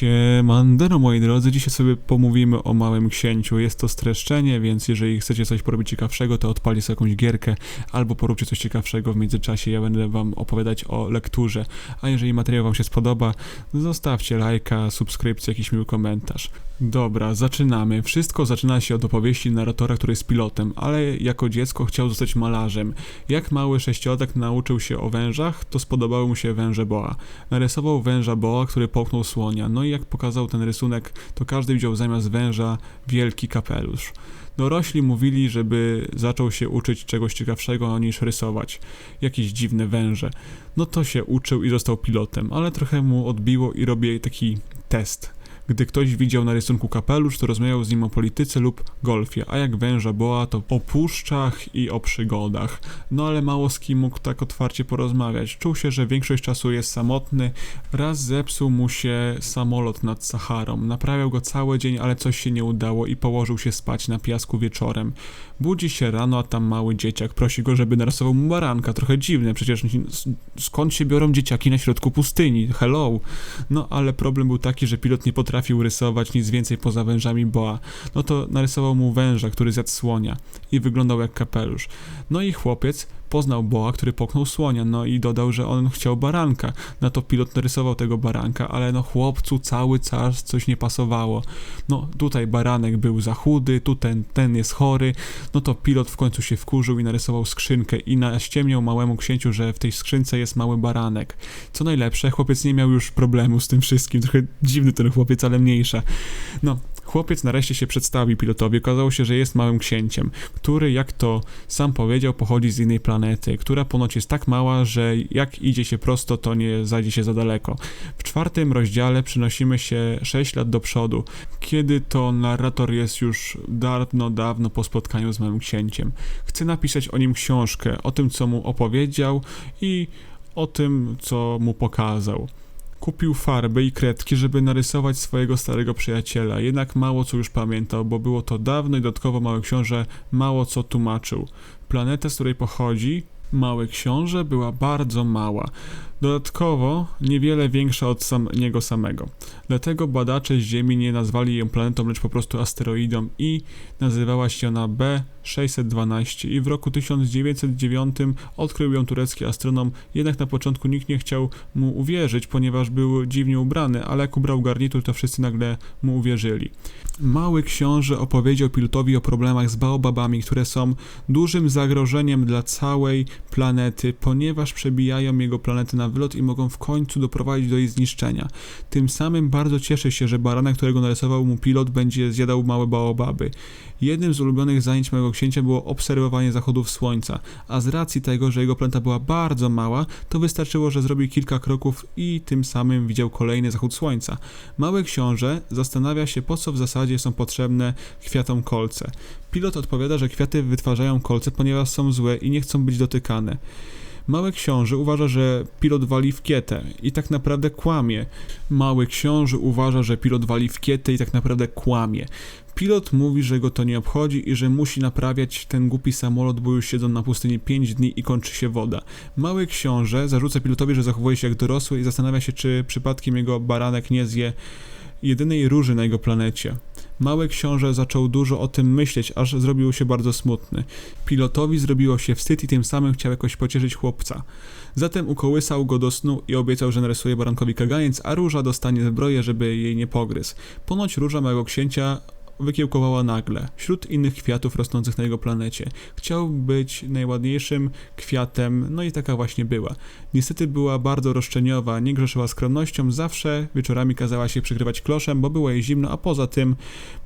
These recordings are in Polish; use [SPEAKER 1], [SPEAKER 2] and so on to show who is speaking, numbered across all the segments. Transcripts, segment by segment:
[SPEAKER 1] Siemandero moi drodzy, dzisiaj sobie pomówimy o Małym Księciu. Jest to streszczenie, więc jeżeli chcecie coś porobić ciekawszego, to odpalcie sobie jakąś gierkę albo poróbcie coś ciekawszego w międzyczasie. Ja będę wam opowiadać o lekturze. A jeżeli materiał wam się spodoba, zostawcie lajka, subskrypcję, jakiś miły komentarz. Dobra, zaczynamy. Wszystko zaczyna się od opowieści narratora, który jest pilotem, ale jako dziecko chciał zostać malarzem. Jak mały sześciolatek nauczył się o wężach, to spodobały mu się węże boa. Narysował węża boa, który połknął słonia. No i jak pokazał ten rysunek, to każdy widział zamiast węża wielki kapelusz. Dorośli mówili, żeby zaczął się uczyć czegoś ciekawszego niż rysować. Jakieś dziwne węże. No to się uczył i został pilotem, ale trochę mu odbiło i robię taki test. Gdy ktoś widział na rysunku kapelusz, to rozmawiał z nim o polityce lub golfie, a jak węża boa, to o puszczach i o przygodach. No ale mało z kim mógł tak otwarcie porozmawiać. Czuł się, że większość czasu jest samotny. Raz zepsuł mu się samolot nad Saharą. Naprawiał go cały dzień, ale coś się nie udało i położył się spać na piasku wieczorem. Budzi się rano, a tam mały dzieciak. Prosi go, żeby narysował mu baranka. Trochę dziwne, przecież skąd się biorą dzieciaki na środku pustyni? Hello! No ale problem był taki, że pilot nie potrafił potrafił rysować nic więcej poza wężami boa, no to narysował mu węża, który zjadł słonia i wyglądał jak kapelusz. No i chłopiec poznał boa, który poknął słonia, no i dodał, że on chciał baranka. Na to pilot narysował tego baranka, ale no chłopcu cały czas coś nie pasowało. No tutaj baranek był za chudy, tu ten, ten jest chory, no to pilot w końcu się wkurzył i narysował skrzynkę i naściemniał małemu księciu, że w tej skrzynce jest mały baranek. Co najlepsze, chłopiec nie miał już problemu z tym wszystkim, trochę dziwny ten chłopiec, ale mniejsza. No, Chłopiec nareszcie się przedstawił pilotowi. Okazało się, że jest małym księciem, który, jak to sam powiedział, pochodzi z innej planety, która ponoć jest tak mała, że jak idzie się prosto, to nie zajdzie się za daleko. W czwartym rozdziale przynosimy się 6 lat do przodu, kiedy to narrator jest już dawno, dawno po spotkaniu z małym księciem. Chce napisać o nim książkę, o tym, co mu opowiedział i o tym, co mu pokazał. Kupił farby i kredki, żeby narysować swojego starego przyjaciela, jednak mało co już pamiętał, bo było to dawno i dodatkowo mały książę mało co tłumaczył. Planeta, z której pochodzi, mały książę, była bardzo mała. Dodatkowo niewiele większa od sam, niego samego. Dlatego badacze z Ziemi nie nazwali ją planetą, lecz po prostu asteroidą i nazywała się ona B612 i w roku 1909 odkrył ją turecki astronom, jednak na początku nikt nie chciał mu uwierzyć, ponieważ był dziwnie ubrany, ale jak ubrał garnitur, to wszyscy nagle mu uwierzyli. Mały książę opowiedział pilotowi o problemach z baobabami, które są dużym zagrożeniem dla całej planety, ponieważ przebijają jego planety na wylot i mogą w końcu doprowadzić do jej zniszczenia. Tym samym bardzo cieszy się, że baranek, którego narysował mu pilot, będzie zjadał małe baobaby. Jednym z ulubionych zajęć mojego księcia było obserwowanie zachodów słońca, a z racji tego, że jego planeta była bardzo mała, to wystarczyło, że zrobił kilka kroków i tym samym widział kolejny zachód słońca. Mały książę zastanawia się, po co w zasadzie są potrzebne kwiatom kolce. Pilot odpowiada, że kwiaty wytwarzają kolce, ponieważ są złe i nie chcą być dotykane. Mały książę uważa, że pilot wali w kietę i tak naprawdę kłamie. Mały książę uważa, że pilot wali w kietę i tak naprawdę kłamie. Pilot mówi, że go to nie obchodzi i że musi naprawiać ten głupi samolot, bo już siedzą na pustyni 5 dni i kończy się woda. Mały książę zarzuca pilotowi, że zachowuje się jak dorosły i zastanawia się, czy przypadkiem jego baranek nie zje jedynej róży na jego planecie. Mały książę zaczął dużo o tym myśleć, aż zrobił się bardzo smutny. Pilotowi zrobiło się wstyd i tym samym chciał jakoś pocieszyć chłopca. Zatem ukołysał go do snu i obiecał, że narysuje barankowi kaganiec, a róża dostanie zbroję, żeby jej nie pogryzł. Ponoć róża małego księcia wykiełkowała nagle, wśród innych kwiatów rosnących na jego planecie. Chciał być najładniejszym kwiatem, no i taka właśnie była. Niestety była bardzo roszczeniowa, nie grzeszyła skromnością, zawsze wieczorami kazała się przykrywać kloszem, bo było jej zimno, a poza tym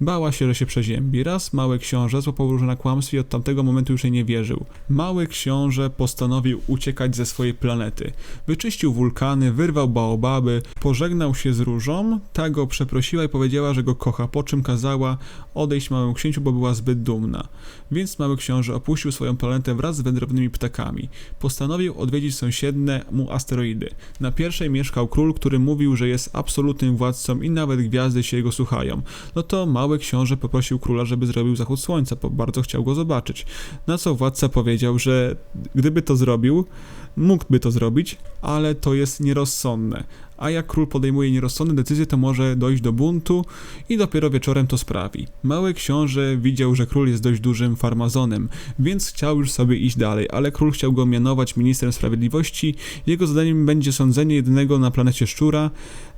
[SPEAKER 1] bała się, że się przeziębi. Raz mały książę złapał różę na kłamstwie i od tamtego momentu już jej nie wierzył. Mały książę postanowił uciekać ze swojej planety. Wyczyścił wulkany, wyrwał baobaby, pożegnał się z różą, ta go przeprosiła i powiedziała, że go kocha, po czym kazała odejść małemu księciu, bo była zbyt dumna. Więc mały książę opuścił swoją planetę wraz z wędrownymi ptakami. Postanowił odwiedzić sąsiednie mu asteroidy. Na pierwszej mieszkał król, który mówił, że jest absolutnym władcą i nawet gwiazdy się jego słuchają. No to mały książę poprosił króla, żeby zrobił zachód słońca, bo bardzo chciał go zobaczyć. Na co władca powiedział, że gdyby to zrobił, mógłby to zrobić, ale to jest nierozsądne a jak król podejmuje nierozsądne decyzje, to może dojść do buntu i dopiero wieczorem to sprawi. Mały książę widział, że król jest dość dużym farmazonem, więc chciał już sobie iść dalej, ale król chciał go mianować ministrem sprawiedliwości. Jego zadaniem będzie sądzenie jedynego na planecie szczura.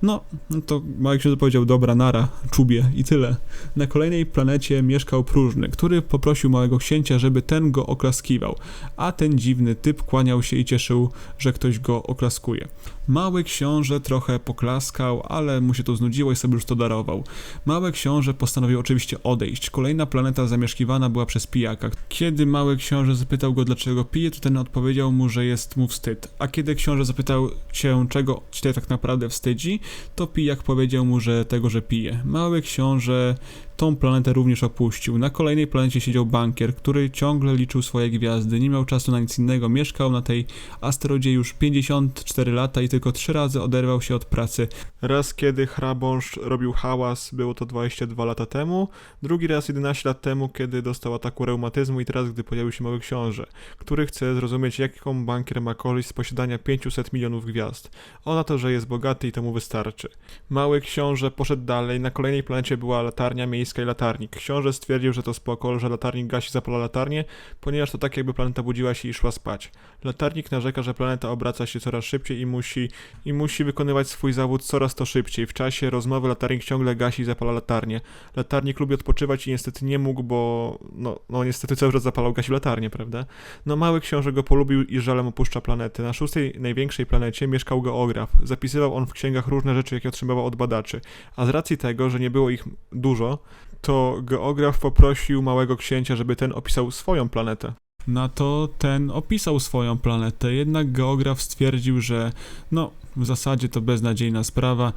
[SPEAKER 1] No, no to mały książę powiedział, dobra, nara, czubie i tyle. Na kolejnej planecie mieszkał próżny, który poprosił małego księcia, żeby ten go oklaskiwał, a ten dziwny typ kłaniał się i cieszył, że ktoś go oklaskuje. Mały książę trochę poklaskał, ale mu się to znudziło i sobie już to darował. Mały książę postanowił oczywiście odejść. Kolejna planeta zamieszkiwana była przez pijaka. Kiedy mały książę zapytał go dlaczego pije, to ten odpowiedział mu, że jest mu wstyd. A kiedy książę zapytał się czego cię tak naprawdę wstydzi, to pijak powiedział mu, że tego, że pije. Mały książę tą planetę również opuścił. Na kolejnej planecie siedział bankier, który ciągle liczył swoje gwiazdy, nie miał czasu na nic innego, mieszkał na tej asteroidzie już 54 lata i tylko trzy razy oderwał się od pracy. Raz kiedy hrabąszcz robił hałas, było to 22 lata temu, drugi raz 11 lat temu, kiedy dostał ataku reumatyzmu i teraz, gdy pojawił się mały książę, który chce zrozumieć, jaką bankier ma korzyść z posiadania 500 milionów gwiazd. Ona to, że jest bogaty i to mu wystarczy. Mały książę poszedł dalej, na kolejnej planecie była latarnia miejska i latarnik. Książę stwierdził, że to spoko, że latarnik gasi zapala latarnię, ponieważ to tak jakby planeta budziła się i szła spać. Latarnik narzeka, że planeta obraca się coraz szybciej i musi, i musi wykonywać swój zawód coraz to szybciej. W czasie rozmowy latarnik ciągle gasi i zapala latarnię. Latarnik lubi odpoczywać i niestety nie mógł, bo no, no niestety cały czas zapalał, gasił latarnię, prawda? No mały książę go polubił i żalem opuszcza planetę. Na szóstej największej planecie mieszkał geograf. Zapisywał on w księgach różne rzeczy, jakie otrzymywał od badaczy. A z racji tego, że nie było ich dużo, to geograf poprosił małego księcia, żeby ten opisał swoją planetę. Na to ten opisał swoją planetę, jednak geograf stwierdził, że no, w zasadzie to beznadziejna sprawa,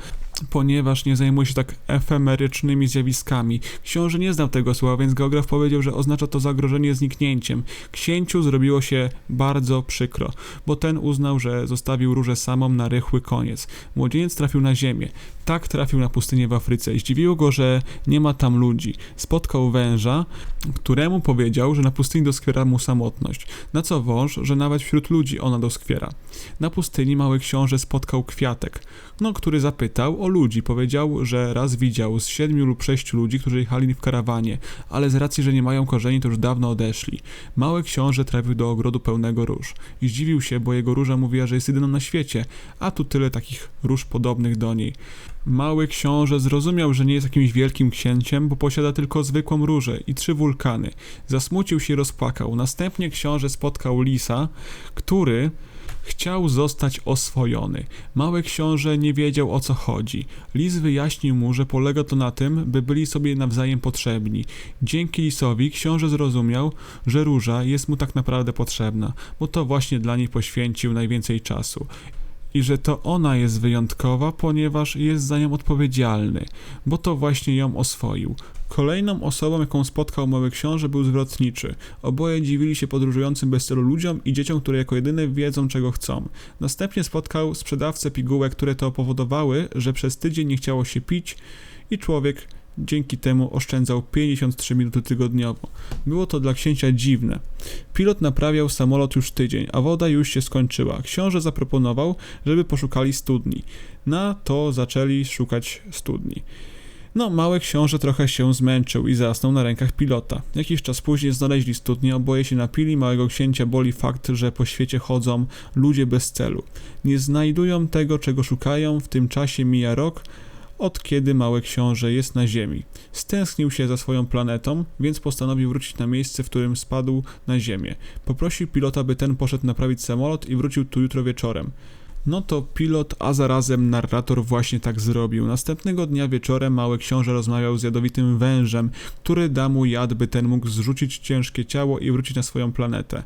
[SPEAKER 1] ponieważ nie zajmuje się tak efemerycznymi zjawiskami. Książę nie znał tego słowa, więc geograf powiedział, że oznacza to zagrożenie zniknięciem. Księciu zrobiło się bardzo przykro, bo ten uznał, że zostawił różę samą na rychły koniec. Młodzieniec trafił na ziemię. Tak trafił na pustynię w Afryce. Zdziwiło go, że nie ma tam ludzi. Spotkał węża, któremu powiedział, że na pustyni doskwiera mu samotność. Na co wąż, że nawet wśród ludzi ona doskwiera. Na pustyni mały książę spotkał kwiatek, no, który zapytał o ludzi. Powiedział, że raz widział z siedmiu lub sześciu ludzi, którzy jechali w karawanie, ale z racji, że nie mają korzeni, to już dawno odeszli. Mały książę trafił do ogrodu pełnego róż i zdziwił się, bo jego róża mówiła, że jest jedyną na świecie, a tu tyle takich róż podobnych do niej. Mały książę zrozumiał, że nie jest jakimś wielkim księciem, bo posiada tylko zwykłą różę i trzy wulkany. Zasmucił się i rozpłakał. Następnie książę spotkał lisa, który chciał zostać oswojony. Mały książę nie wiedział o co chodzi. Lis wyjaśnił mu, że polega to na tym, by byli sobie nawzajem potrzebni. Dzięki lisowi książę zrozumiał, że róża jest mu tak naprawdę potrzebna, bo to właśnie dla niej poświęcił najwięcej czasu i że to ona jest wyjątkowa, ponieważ jest za nią odpowiedzialny, bo to właśnie ją oswoił. Kolejną osobą, jaką spotkał mały książę, był zwrotniczy. Oboje dziwili się podróżującym bez celu ludziom i dzieciom, które jako jedyne wiedzą, czego chcą. Następnie spotkał sprzedawcę pigułek, które to powodowały, że przez tydzień nie chciało się pić i człowiek dzięki temu oszczędzał 53 minuty tygodniowo. Było to dla księcia dziwne. Pilot naprawiał samolot już tydzień, a woda już się skończyła. Książę zaproponował, żeby poszukali studni. Na to zaczęli szukać studni. No, mały książę trochę się zmęczył i zasnął na rękach pilota. Jakiś czas później znaleźli studnię, oboje się napili, małego księcia boli fakt, że po świecie chodzą ludzie bez celu. Nie znajdują tego, czego szukają, w tym czasie mija rok, od kiedy mały książę jest na Ziemi. Stęsknił się za swoją planetą, więc postanowił wrócić na miejsce, w którym spadł na Ziemię. Poprosił pilota, by ten poszedł naprawić samolot i wrócił tu jutro wieczorem. No to pilot, a zarazem narrator właśnie tak zrobił. Następnego dnia wieczorem mały książę rozmawiał z jadowitym wężem, który da mu jad, by ten mógł zrzucić ciężkie ciało i wrócić na swoją planetę.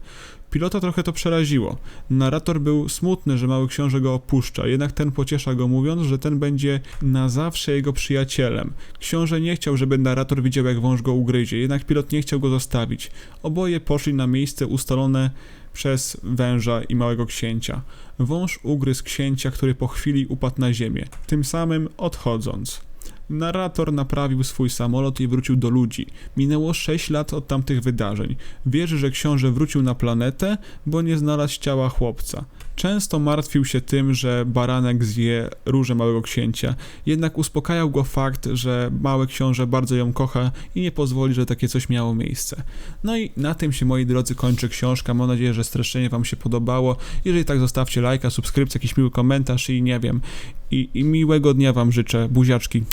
[SPEAKER 1] Pilota trochę to przeraziło. Narrator był smutny, że mały książę go opuszcza, jednak ten pociesza go mówiąc, że ten będzie na zawsze jego przyjacielem. Książę nie chciał, żeby narrator widział jak wąż go ugryzie, jednak pilot nie chciał go zostawić. Oboje poszli na miejsce ustalone przez węża i małego księcia. Wąż ugryzł księcia, który po chwili upadł na ziemię, tym samym odchodząc. Narrator naprawił swój samolot i wrócił do ludzi. Minęło 6 lat od tamtych wydarzeń. Wierzy, że książę wrócił na planetę, bo nie znalazł ciała chłopca. Często martwił się tym, że baranek zje róże małego księcia, jednak uspokajał go fakt, że mały książę bardzo ją kocha i nie pozwoli, że takie coś miało miejsce. No i na tym się, moi drodzy, kończy książka. Mam nadzieję, że streszczenie Wam się podobało. Jeżeli tak, zostawcie lajka, subskrypcję, jakiś miły komentarz i nie wiem. I, i miłego dnia Wam życzę. Buziaczki.